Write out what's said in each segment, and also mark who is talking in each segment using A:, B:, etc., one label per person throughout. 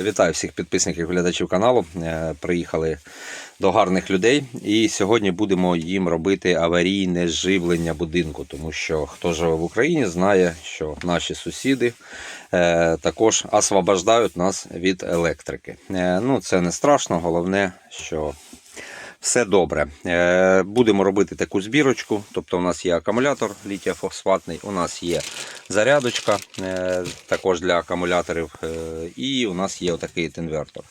A: Вітаю всіх підписників і глядачів каналу. Е, Приїхали до гарних людей і сьогодні будемо їм робити аварійне живлення будинку, тому що хто живе в Україні, знає, що наші сусіди е, також освобождають нас від електрики. Е, Ну, це не страшно, головне, що все добре. Е, Будемо робити таку збірочку. Тобто, у нас є акумулятор літіофосфатний, у нас є зарядочка е, також для акумуляторів, е, і у нас є отакий інвертор.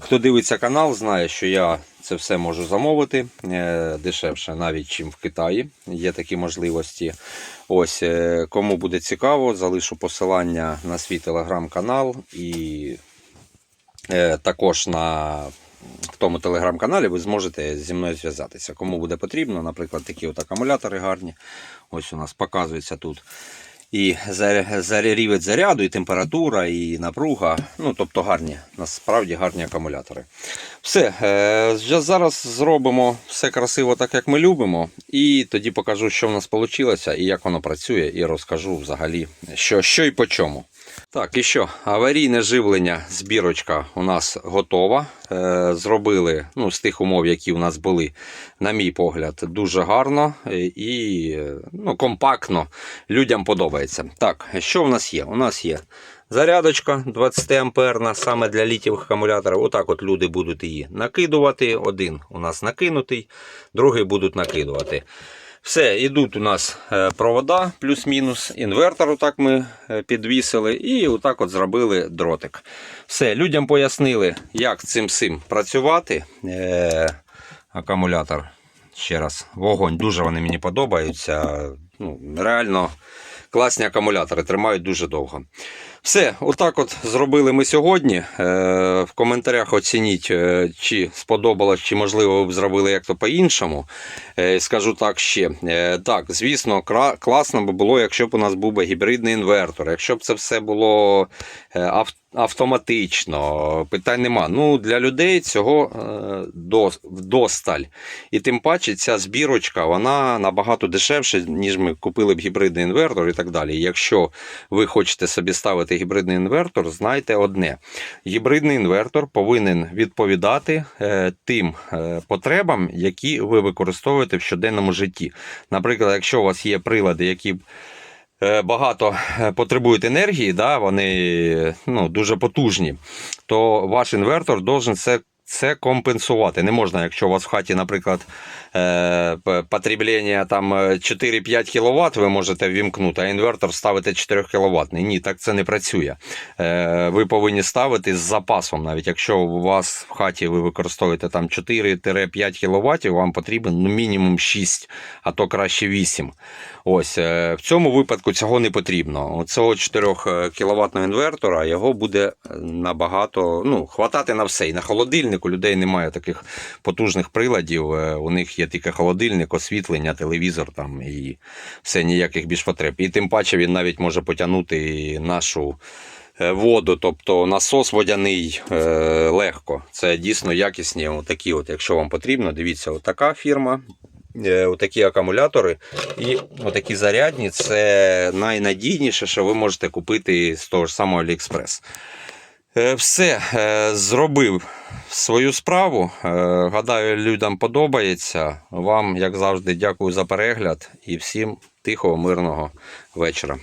A: Хто дивиться канал, знає, що я це все можу замовити дешевше, навіть чим в Китаї. Є такі можливості. Ось кому буде цікаво, залишу посилання на свій телеграм-канал і також на тому телеграм-каналі ви зможете зі мною зв'язатися. Кому буде потрібно, наприклад, такі от акумулятори гарні. Ось у нас показується тут. І рівень заряду, і температура, і напруга. Ну, тобто гарні, насправді гарні акумулятори. Все, е, вже зараз зробимо все красиво, так як ми любимо. І тоді покажу, що в нас вийшло і як воно працює, і розкажу взагалі, що, що і по чому. Так, і що? Аварійне живлення, збірочка у нас готова. Е, зробили ну, з тих умов, які у нас були, на мій погляд, дуже гарно е, і е, ну, компактно. Людям подобається. Так, що в нас є? У нас є зарядочка 20 амперна, саме для літієвих акумуляторів. Отак от люди будуть її накидувати. Один у нас накинутий, другий будуть накидувати. Все, ідуть у нас е, провода, плюс-мінус, інвертор, отак ми е, підвісили, і отак от зробили дротик. Все, людям пояснили, як цим всім працювати. Е, акумулятор, ще раз, вогонь. Дуже вони мені подобаються. Ну, Реально класні акумулятори, тримають дуже довго. Все, отак от зробили ми сьогодні. Е, в коментарях оцініть, е, чи сподобалось, чи можливо ви б зробили як то по-іншому. Е, скажу так ще. Так, звісно, класно би було, якщо б у нас був би гібридний інвертор, якщо б це все було автоматично, питань нема. Ну, для людей цього вдосталь. І тим паче ця збірочка вона набагато дешевше, ніж ми купили б гібридний інвертор і так далі. Якщо ви хочете собі ставити гібридний інвертор, знайте одне: гібридний інвертор повинен відповідати е, тим е, потребам, які ви використовуєте в щоденному житті. Наприклад, якщо у вас є прилади, які е, багато потребують енергії, да, вони ну, дуже потужні, то ваш інвертор должен це. Це компенсувати. Не можна, якщо у вас в хаті, наприклад, е, потреблення там е, 4-5 кВт, ви можете ввімкнути, а інвертор ставити 4 кВт. Ні, так це не працює. Е, ви повинні ставити з запасом. Навіть якщо у вас в хаті ви використовуєте там 4-5 кВт, вам потрібен ну, мінімум 6, а то краще 8. Ось в цьому випадку цього не потрібно. Оцього 4 кВт інвертора його буде набагато ну, хватати на все. І на холодильник у людей немає таких потужних приладів. е, У них є тільки холодильник, освітлення, телевізор там і все ніяких більш потреб. І тим паче він навіть може потягнути нашу. е, Воду, тобто насос водяний е, легко. Це дійсно якісні. Отакі, от, якщо вам потрібно, дивіться, отака фірма, е, отакі акумулятори і отакі зарядні це найнадійніше, що ви можете купити з того ж самого AliExpress. Е, Все, е, зробив свою справу. Е, Гадаю, людям подобається. Вам, як завжди, дякую за перегляд і всім тихого, мирного вечора.